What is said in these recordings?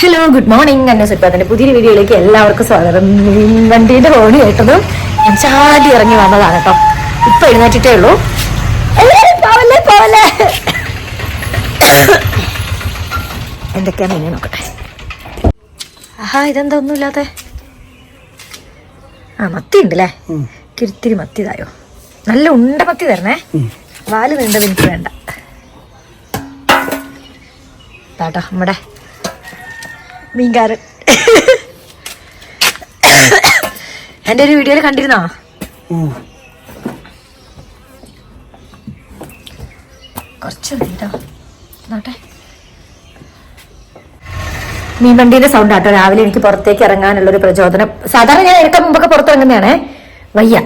Hello good morning എന്നെ സുൽപ്പാത്തിന്റെ പുതിയൊരു വീഡിയോയിലേക്ക് എല്ലാവർക്കും സ്വാഗതം. വണ്ടീന്റെ ഹോണി കേട്ടതും ഞാൻ ചാടി ഇറങ്ങി വന്നതാണ് കേട്ടോ. ഇപ്പൊ എഴുന്നേറ്റിട്ടേ ഉള്ളൂ. എന്തൊക്കെയാ പോവല്ലേ പോവല്ലേ? എന്തൊക്കെയാന്ന് ഇനി നോക്കട്ടെ. ആഹാ ഇതെന്താ ഒന്നുമില്ലാതെ ആ മത്തി ഉണ്ടല്ലേ കിരിത്തിരി മത്തി തായോ. നല്ല ഉണ്ട മത്തി തരണേ. വാൽ നീണ്ടത് എനിക്ക് വേണ്ട. താട്ടോ നമ്മുടെ മീൻകാരൻ. എന്റെ ഒരു വീഡിയോയിൽ കണ്ടിരുന്നോ? കുറച്ച് മതി കേട്ടോ നോട്ടെ. മീൻ വണ്ടീന്റെ സൗണ്ട് ആട്ടോ. രാവിലെ എനിക്ക് പുറത്തേക്ക് ഇറങ്ങാനുള്ള ഒരു പ്രചോദനം. സാധാരണ ഞാൻ ഇരട്ട മുമ്പൊക്കെ പുറത്തിറങ്ങുന്നതാണേ. വയ്യ.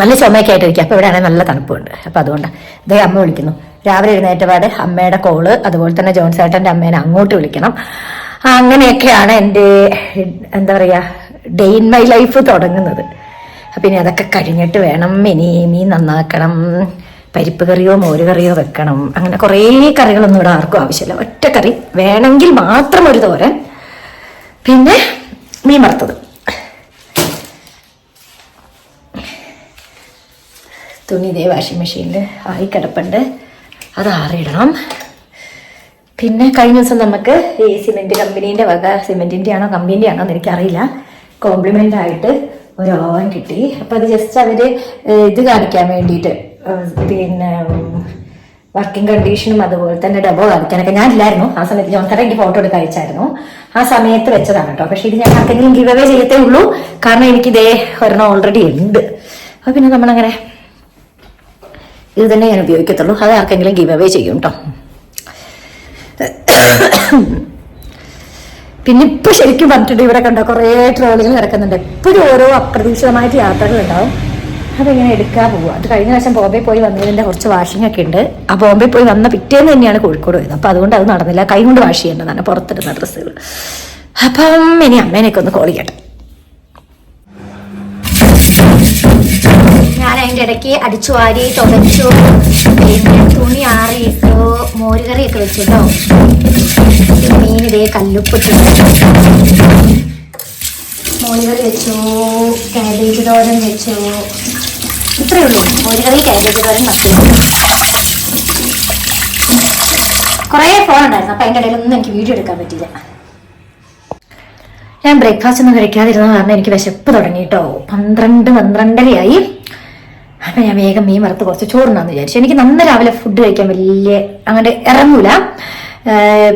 നല്ല ചുമയൊക്കെ ആയിട്ടിരിക്കും അപ്പൊ ഇവിടെ ആണെങ്കിൽ നല്ല തണുപ്പുണ്ട്. അപ്പോൾ അതുകൊണ്ട്. ഇതേ അമ്മ വിളിക്കുന്നു. രാവിലെ എഴുന്നേറ്റപാട് അമ്മയുടെ കോൾ അതുപോലെ തന്നെ ജോൺസേട്ടന്റെ അമ്മേനെ അങ്ങോട്ട് വിളിക്കണം. അങ്ങനെയൊക്കെയാണ് എന്റെ എന്താ പറയാ ഡേ ഇൻ മൈ ലൈഫ് തുടങ്ങുന്നത്. അപ്പൊ ഇനി അതൊക്കെ കഴിഞ്ഞിട്ട് വേണം. ഇനി മീൻ നന്നാക്കണം. പരിപ്പ് കറിയോ മോര് കറിയോ വെക്കണം. അങ്ങനെ കുറേ കറികളൊന്നും ഇവിടെ ആർക്കും ആവശ്യമില്ല. ഒറ്റ കറി വേണമെങ്കിൽ മാത്രം ഒരു തോരൻ. പിന്നെ മീൻ വറുത്തത്. തുണി ഇതേ വാഷിംഗ് മെഷീനിൽ ആയി കിടപ്പുണ്ട്. അത് ആറിയിടണം. പിന്നെ കഴിഞ്ഞ ദിവസം നമുക്ക് ഈ സിമെന്റ് കമ്പനീന്റെ വക സിമെന്റിന്റെ ആണോ കമ്പനീന്റെ ആണോ എന്ന് എനിക്കറിയില്ല. കോംപ്ലിമെന്റ് ആയിട്ട് ഒരു ഓവൻ കിട്ടി. അപ്പോൾ അത് ജസ്റ്റ് അവർ ഇത് കാണിക്കാൻ വേണ്ടിയിട്ട് പിന്നെ വർക്കിംഗ് കണ്ടീഷനും അതുപോലെ തന്നെ ഡബോ കാണിക്കാനൊക്കെ ഞാൻ ഇല്ലായിരുന്നു ആ സമയത്ത് ഞാൻ തന്നെ എനിക്ക് ഫോട്ടോ എടുത്ത് അയച്ചായിരുന്നു. ആ സമയത്ത് വെച്ചതാണ് കേട്ടോ പക്ഷേ ഇത് ഞാൻ ആർക്കെങ്കിലും ഗിവ് അവേ ചെയ്യത്തേ ഉള്ളൂ. കാരണം എനിക്കിതേ ഒരെണ്ണം ഓൾറെഡി ഉണ്ട്. അപ്പോൾ പിന്നെ നമ്മളങ്ങനെ ഇത് തന്നെ ഞാൻ ഉപയോഗിക്കത്തുള്ളൂ. അത് ആർക്കെങ്കിലും ഗീവ് അവേ ചെയ്യും കേട്ടോ പിന്നെ ഇപ്പൊ ശരിക്കും പറഞ്ഞിട്ടുണ്ട് ഇവിടെ കണ്ട കുറേ ട്രോളുകൾ നടക്കുന്നുണ്ട്. എപ്പോഴും ഓരോ അപ്രതീക്ഷിതമായിട്ട് യാത്രകൾ ഉണ്ടാവും അതെങ്ങനെ എടുക്കാൻ പോവുക അത് കഴിഞ്ഞ പ്രാവശ്യം ബോംബെ പോയി വന്നതിന്റെ കുറച്ച് വാഷിംഗ് ഒക്കെ ഉണ്ട്. ആ ബോംബെ പോയി വന്ന പിറ്റേന്ന് തന്നെയാണ് കോഴിക്കോട് പോയത്. അപ്പൊ അതുകൊണ്ട് അത് നടന്നില്ല. കൈ കൊണ്ട് വാഷ് ചെയ്യേണ്ടതാണ്. പുറത്തിടുന്ന ഡ്രസ്സുകൾ. അപ്പം ഇനി അമ്മേനെയൊക്കെ ഒന്ന് കോൾ ചെയ്യട്ടെ. ഞാൻ അതിന്റെ ഇടയ്ക്ക് അടിച്ചു വാരി തുടച്ചു. പിന്നെ തുണി ആറിയിട്ടു മോരുകറിയൊക്കെ വെച്ചിട്ടോ. മീൻ ഇതേ കല്ലുപ്പിട്ടു. മോരുകറി വെച്ചു കാബേജ് തോരൻ വെച്ചു. ഇത്രയേ ഉള്ളൂ. മോരുകറി കാബേജ് തോരൻ വെച്ചു കുറേ ഫോൺ ഉണ്ടായിരുന്നു. അപ്പം അതിന്റെ ഇടയിലൊന്നും എനിക്ക് വീഡിയോ എടുക്കാൻ പറ്റിയില്ല. ഞാൻ ബ്രേക്ക്ഫാസ്റ്റ് ഒന്നും കഴിക്കാതിരുന്ന കാരണം എനിക്ക് വിശപ്പ് തുടങ്ങി കേട്ടോ. പന്ത്രണ്ട് പന്ത്രണ്ടരയായി. അപ്പൊ ഞാൻ വേഗം മീൻ വറുത്ത് കുറച്ച് ചോറുണ്ടാന്ന് വിചാരിച്ചു. എനിക്ക് നന്ന രാവിലെ ഫുഡ് കഴിക്കാൻ വലിയ അങ്ങനെ ഇറങ്ങൂല.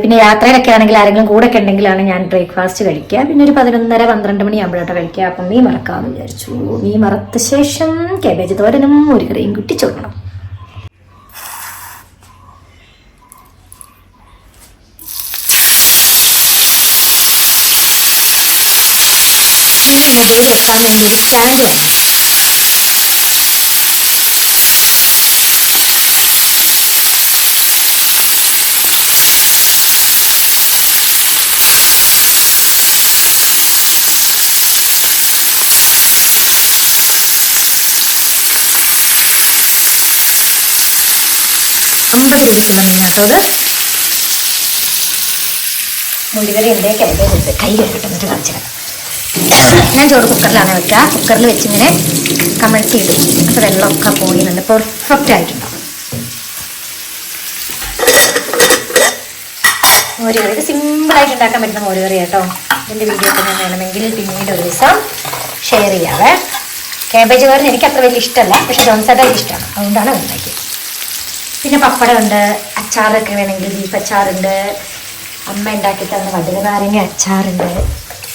പിന്നെ യാത്രയിലൊക്കെ ആണെങ്കിൽ ആരെങ്കിലും കൂടെ ഒക്കെ ഉണ്ടെങ്കിലാണ് ഞാൻ ബ്രേക്ക്ഫാസ്റ്റ് കഴിക്കുക. പിന്നെ ഒരു പതിനൊന്നര പന്ത്രണ്ട് മണിയാകുമ്പോഴാട്ടോ കഴിക്കുക. അപ്പം മീൻ മറക്കാമെന്ന് വിചാരിച്ചു. മീൻ മറത്ത ശേഷം കേബേജ് തോരനും ഒരു കറിയും കുട്ടി ചോറണം. ഇതിനിടയിൽ വെക്കാൻ വേണ്ടി ഒരു സ്റ്റാൻഡ് വേണം അമ്പത് രൂപയ്ക്കുള്ള മീനാട്ടത് മുണ്ടികറി ഉണ്ട് കാബേജ് കൊടുത്ത് കൈ കഴുകിട്ട് എന്നിട്ട് കാണിച്ചു ഞാൻ ചോറ് കുക്കറിലാണ് വെക്കുക കുക്കറിൽ വെച്ചിങ്ങനെ കമഴ്ത്തി ഇടും. അപ്പോൾ വെള്ളമൊക്കെ പോയി നല്ല പെർഫെക്റ്റ് ആയിട്ടുണ്ടാവും. മോരുകറി ഇത് സിമ്പിളായിട്ട് ഉണ്ടാക്കാൻ പറ്റുന്ന മോരുകറി കേട്ടോ ഇതിന്റെ വീഡിയോ ഒക്കെ ഞാൻ വേണമെങ്കിൽ പിന്നീട് ഒരു ദിവസം ഷെയർ ചെയ്യാവേ. കാബേജ് കറി എനിക്ക് അത്ര വലിയ ഇഷ്ടമല്ല. പക്ഷെ ജോൺസേട്ട ഇഷ്ടമാണ് അതുകൊണ്ടാണ് അത് ഉണ്ടാക്കിയത്. പിന്നെ പപ്പടമുണ്ട് അച്ചാറൊക്കെ വേണമെങ്കിൽ ബീഫ് അച്ചാറുണ്ട്. അമ്മ ഉണ്ടാക്കി തന്ന വടക നാരങ്ങ അച്ചാറുണ്ട്.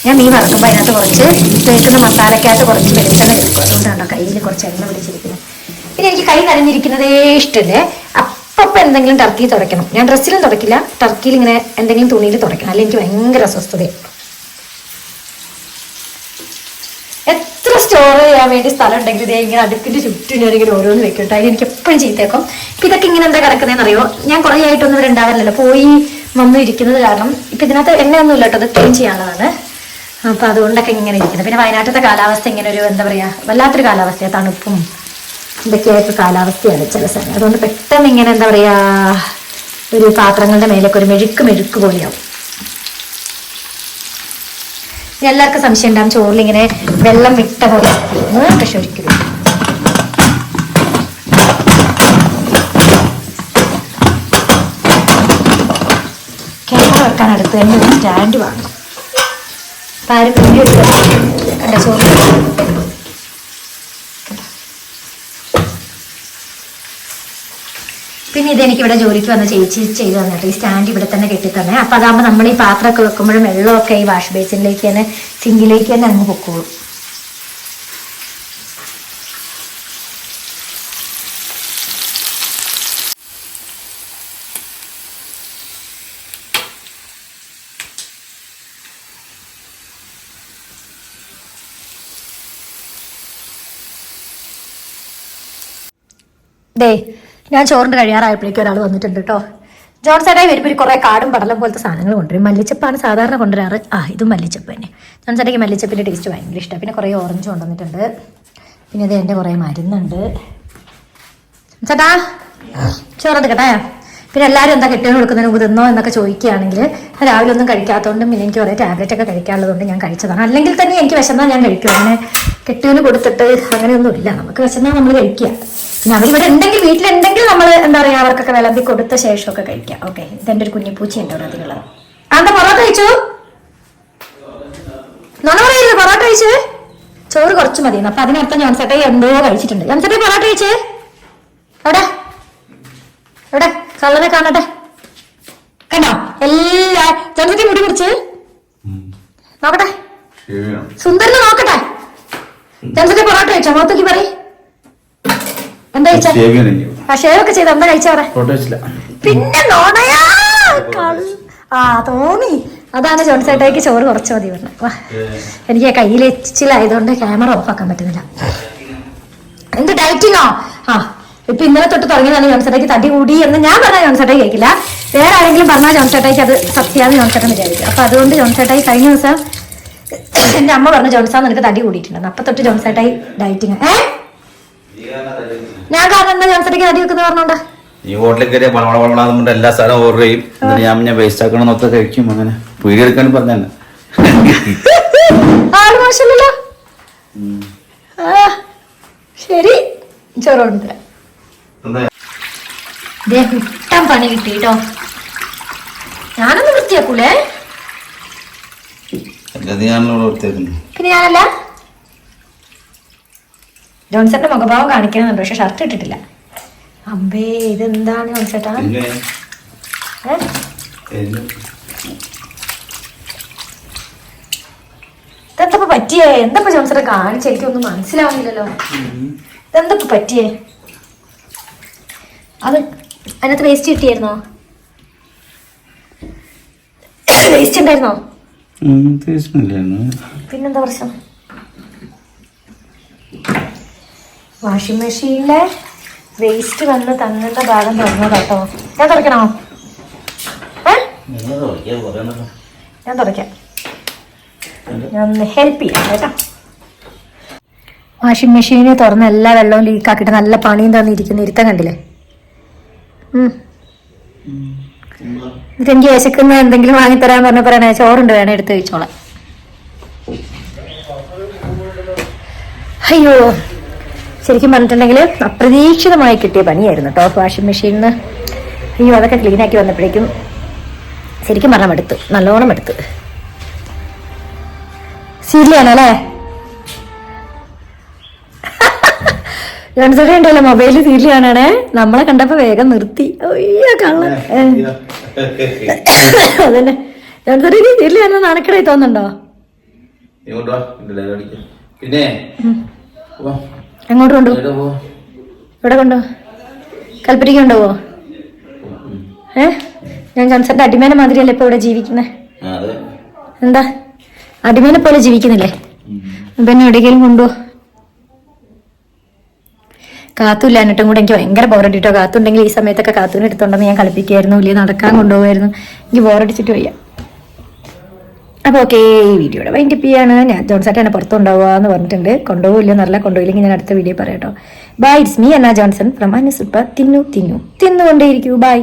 ഞാൻ മീൻ വറക്കുമ്പോൾ അതിനകത്ത് കുറച്ച് തേക്കുന്ന മസാലക്കകത്ത് കുറച്ച് വെളിച്ചെണ്ണ എടുക്കും അതുകൊണ്ടാണോ കയ്യിൽ കുറച്ച് എണ്ണ പിടിച്ചിരിക്കുന്നത്. പിന്നെ എനിക്ക് കൈ നനഞ്ഞിരിക്കുന്നതേ ഇഷ്ടമല്ലേ? അപ്പം എന്തെങ്കിലും ടർക്കി തുടയ്ക്കണം. ഞാൻ ഡ്രസ്സിലും തുടക്കില്ല ടർക്കിയിൽ ഇങ്ങനെ എന്തെങ്കിലും തുണിയിൽ തുടയ്ക്കണം. അല്ലെങ്കിൽ എനിക്ക് ഭയങ്കര അസ്വസ്ഥതയാണ് ചെയ്യാൻ വേണ്ടി സ്ഥലം ഉണ്ടെങ്കിൽ ഇതേ ഇങ്ങനെ അടുക്കിന്റെ ചുറ്റും ഇങ്ങനെ ഓരോന്ന് വെക്കട്ടെ. അതിന് എനിക്ക് എപ്പോഴും ചീത്തേക്കും ഇപ്പൊ ഇതൊക്കെ ഇങ്ങനെ എന്താ കിടക്കുന്നതെന്ന് അറിയോ? ഞാൻ കുറെ ആയിട്ടൊന്നും ഇവിടെ ഉണ്ടാവില്ലല്ലോ പോയി വന്നു ഇരിക്കുന്നത് കാരണം ഇപ്പൊ ഇതിനകത്ത് എണ്ണയൊന്നും ഇല്ല കേട്ടോ. അത് ക്ലീൻ ചെയ്യാനുള്ളതാണ്. അപ്പൊ അതുകൊണ്ടൊക്കെ ഇങ്ങനെ ഇരിക്കുന്നത് പിന്നെ വയനാട്ടിലത്തെ കാലാവസ്ഥ ഇങ്ങനെ ഒരു എന്താ പറയാ വല്ലാത്തൊരു കാലാവസ്ഥയാണ് തണുപ്പും ഇതൊക്കെയായിട്ട് കാലാവസ്ഥയാണ് ചില സമയം. അതുകൊണ്ട് പെട്ടെന്ന് ഇങ്ങനെ എന്താ പറയാ ഒരു പാത്രങ്ങളുടെ മേലൊക്കെ ഒരു മെഴുക്ക് മെഴുക്ക് പോലെയാവും. എല്ലാവർക്കും സംശയം ഉണ്ടാകും ചോറിൽ ഇങ്ങനെ വെള്ളം വിട്ട പോലെ. പക്ഷെ ഒരിക്കലും ക്യാമറ വെക്കാൻ അടുത്ത് തന്നെ ഒരു സ്റ്റാൻഡ് വീഡിയോ എടുക്കുക കണ്ട പിന്നെ ഇതെനിക്ക് ഇവിടെ ജോലിക്ക് വന്ന ചേച്ചി ചെയ്ത് തന്നിട്ട് ഈ സ്റ്റാൻഡ് ഇവിടെ തന്നെ കെട്ടി തന്നെ. അപ്പൊ അതാകുമ്പോൾ നമ്മൾ ഈ പാത്രമൊക്കെ വെക്കുമ്പോഴും വെള്ളമൊക്കെ ഈ വാഷ് ബേസിനിലേക്ക് തന്നെ സിങ്കിലേക്ക് തന്നെ അങ്ങ് പൊക്കോളും. ദേ ഞാൻ ചോറിന്റെ കഴിയാറായപ്പോഴേക്കും ഒരാൾ വന്നിട്ടുണ്ട് കേട്ടോ ജോൺ ചേട്ടായി വരുമ്പോൾ കുറെ കാടും പടലം പോലത്തെ സാധനങ്ങൾ കൊണ്ടുവരും. മല്ലിച്ചപ്പാണ് സാധാരണ കൊണ്ടുവരാറ്. ആ ഇതും മല്ലിച്ചപ്പ് തന്നെ. ജോൺ ചേട്ടയ്ക്ക് മല്ലിച്ചപ്പിന്റെ ടേസ്റ്റ് ഭയങ്കര ഇഷ്ടമാണ് പിന്നെ കുറേ ഓറഞ്ച് കൊണ്ടുവന്നിട്ടുണ്ട്. പിന്നെ ഇത് എന്റെ കുറേ മരുന്നുണ്ട്. ചേട്ടാ ചോറത് കേട്ടാ പിന്നെ എല്ലാവരും എന്താ കെട്ടിയോ കൊടുക്കുന്നതിന് മുതിർന്നോ എന്നൊക്കെ ചോദിക്കുകയാണെങ്കിൽ രാവിലെ ഒന്നും കഴിക്കാത്തതുകൊണ്ടും പിന്നെ എനിക്ക് കുറേ ടാബ്ലറ്റ് ഒക്കെ കഴിക്കാനുള്ളതുകൊണ്ട് ഞാൻ കഴിച്ചതാണ്. അല്ലെങ്കിൽ തന്നെ എനിക്ക് വിശന്നാൽ ഞാൻ കഴിക്കും. അങ്ങനെ കെട്ടിയോന് കൊടുത്തിട്ട് അങ്ങനെയൊന്നും ഇല്ല നമുക്ക് വിശന്നാൽ നമ്മൾ കഴിക്കുക. അവരിവിടെ ഉണ്ടെങ്കിൽ വീട്ടിലുണ്ടെങ്കിൽ നമ്മൾ എന്താ പറയാ അവർക്കൊക്കെ വിളമ്പി കൊടുത്ത ശേഷമൊക്കെ കഴിക്കാം. ഓക്കെ ഇതെന്റെ ഒരു കുഞ്ഞിപ്പൂച്ചയുണ്ട് അവിടെ അതിലുള്ളത്. അന്താ പൊറോട്ട കഴിച്ചു? നന്ന പറയരുത് പൊറോട്ട കഴിച്ച്? ചോറ് കുറച്ച് മതി. അപ്പൊ അതിനർത്ഥം ജോൺസേട്ട എന്തോ കഴിച്ചിട്ടുണ്ട്. ജോൺസേട്ട പൊറോട്ട കഴിച്ച്? എവിടെ? എവിടെ? കള്ളനെ കാണട്ടെ. കണ്ടോ? എല്ലാ ജോൺസേട്ട മുടി പിടിച്ച്. നോക്കട്ടെ. സുന്ദരനെ നോക്കട്ടെ. ജോൺസേട്ട പൊറോട്ട കഴിച്ചോ? മുഖത്തേക്ക് പറ എന്താ കഴിച്ച? ആ ഷേവ് ഒക്കെ ചെയ്ത്? എന്താ കഴിച്ച പിന്നെ നോണയാ? ആ തോന്നി. അതാണ് ജോൺസേട്ടയ്ക്ക് ചോറ് കുറച്ച് മതി പറഞ്ഞു വാ. എനിക്ക് കയ്യിൽ എച്ചിലായതുകൊണ്ട് ക്യാമറ ഓഫ് ആക്കാൻ പറ്റുന്നില്ല. എന്ത് ഡയറ്റിങ്ങോ? ആ ഇപ്പൊ ഇന്നലെ തൊട്ട് തുടങ്ങിയതാണ് ജോൺസേട്ടയ്ക്ക് തടി കൂടി എന്ന് ഞാൻ പറഞ്ഞ ജോൺസേട്ടായി കേൾക്കില്ല വേറെ ആരെങ്കിലും പറഞ്ഞാൽ ജോൺസേട്ടായിക്ക് അത് സത്യാന്ന് ജോൺസേട്ടൻ വിചാരിക്കും. അപ്പൊ അതുകൊണ്ട് ജോൺസേട്ടായി കഴിഞ്ഞ ദിവസം എന്റെ അമ്മ പറഞ്ഞു ജോൺസാ നിനക്ക് തടി കൂടിയിട്ടുണ്ടെന്ന്. അപ്പൊ തൊട്ട് ജോൺസേട്ടായി ഡയറ്റിങ് ഏ? ഞാൻ കാരണം എന്താ? ജോൺസേട്ടയ്ക്ക് അടി വെക്കുന്ന പറഞ്ഞോണ്ടാ ഈ ഹോട്ടലിൽ കയറിയ വളവള വളവളാന്നുകൊണ്ട് എല്ലാ സ്ഥലവും ഓർഡർ ചെയ്യും. എന്നിട്ട് ഞാൻ ഞാൻ വേസ്റ്റ് ആക്കണം ഒക്കെ കഴിക്കും അങ്ങനെ. പീടി എടുക്കാൻ പറഞ്ഞല്ലോ ആൾ മോശമില്ലല്ലോ? ആ ശരി. ചോറ് കൊണ്ടുവരാം ദേ കിട്ടാൻ പണി കിട്ടി കേട്ടോ ഞാനൊന്ന് വൃത്തിയാക്കൂലേ? പിന്നെ ഞാനല്ല? ജോൺസന്റെ മുഖഭാവം കാണിക്കണമെന്നുണ്ട് പക്ഷെ ഷർട്ട് ഇട്ടിട്ടില്ല. അമ്പേ ഇതെന്താണ് ജോൺസേട്ടാ? ഇതെന്തപ്പോ പറ്റിയേ? എന്തപ്പോ ജോൺസറെ കാണിച്ച? എനിക്കൊന്നും മനസ്സിലാവുന്നില്ലല്ലോ. ഇതെന്തപ്പോ പറ്റിയേ? അത് അതിനകത്ത് വേസ്റ്റ് കിട്ടിയായിരുന്നോ? വേസ്റ്റ് ഉണ്ടായിരുന്നോ? പിന്നെന്താ പ്രശ്നം? വാഷിംഗ് മെഷീനിലെ വേസ്റ്റ് വന്ന് തന്നുന്ന ഭാഗം തുറന്നു കേട്ടോ ഞാൻ തുറക്കണോ. ഞാൻ തുറക്കാം. ഞാൻ ഹെൽപ്പ് ചെയ്യാം കേട്ടോ. വാഷിംഗ് മെഷീന് തുറന്ന് എല്ലാ വെള്ളവും ലീക്കാക്കിയിട്ട് നല്ല പണിയും തന്നിരിക്കുന്നു ഇരുത്തം കണ്ടില്ലേ? എനിക്ക് വിശക്കുന്ന എന്തെങ്കിലും വാങ്ങിത്തരാൻ പറഞ്ഞ പറയണേ ചോറുണ്ട് വേണേ എടുത്ത് വെച്ചോളാം അയ്യോ. ശരിക്കും പറഞ്ഞിട്ടുണ്ടെങ്കിൽ അപ്രതീക്ഷിതമായി കിട്ടിയ പണിയായിരുന്നു ടോപ്പ് വാഷിംഗ് മെഷീനിൽ നിന്ന് അയ്യോ അതൊക്കെ ക്ലീനാക്കി വന്നപ്പോഴേക്കും ശരിക്കും പറഞ്ഞാൽ എടുത്ത് നല്ലോണം എടുത്ത് ശരിയാണ് അല്ലേ? ജോൺസൺ ഉണ്ടല്ലോ മൊബൈലിൽ സീരിയൽ നമ്മളെ കണ്ടപ്പോ വേഗം നിർത്തി. അയ്യോ കള്ള അതന്നെ. നാണക്കടായി തോന്നുന്നുണ്ടോ. പിന്നെ എങ്ങോട്ട് കൊണ്ടു? ഇവിടെ കൊണ്ടു? കൽപ്പരിക്ക കൊണ്ടുപോ ഏ? ഞാൻ കൺസെപ്റ്റ് അടിമേനെ മാതിരിയല്ലേ ഇപ്പൊ ഇവിടെ ജീവിക്കുന്നത് എന്താ? അടിമേനെ പോലെ ജീവിക്കുന്നില്ലേ? അപ്പൊ പിന്നെ എവിടെയെങ്കിലും കൊണ്ടുപോ. കാത്തുല്ല എന്നിട്ടും കൂടെ എനിക്ക് ഭയങ്കര ബോറടിട്ടോ കാത്തുണ്ടെങ്കിൽ ഈ സമയത്തൊക്കെ കാത്തുവിനെ എടുത്തോണ്ടെന്ന് ഞാൻ കളിപ്പിക്കുമായിരുന്നു ഇല്ലേ നടക്കാൻ കൊണ്ടുപോകായിരുന്നു എനിക്ക് ബോറടിച്ചിട്ട് വയ്യ. അപ്പോൾ ഓക്കെ ഈ വീഡിയോയുടെ വൈൻഡപ്പ് ചെയ്യാണ്. ഞാൻ ജോൺസൺ പുറത്തുണ്ടാവുക എന്ന് പറഞ്ഞിട്ടുണ്ട്. കൊണ്ടുപോകില്ല എന്നറിയില്ല കൊണ്ടുപോയില്ലെങ്കിൽ ഞാൻ അടുത്ത വീഡിയോ പറയാം കേട്ടോ bye it's me Anna Johnson from അനുസുപ്പ തിന്നു തിന്നു. തിന്നുകൊണ്ടേയിരിക്കൂ. ബൈ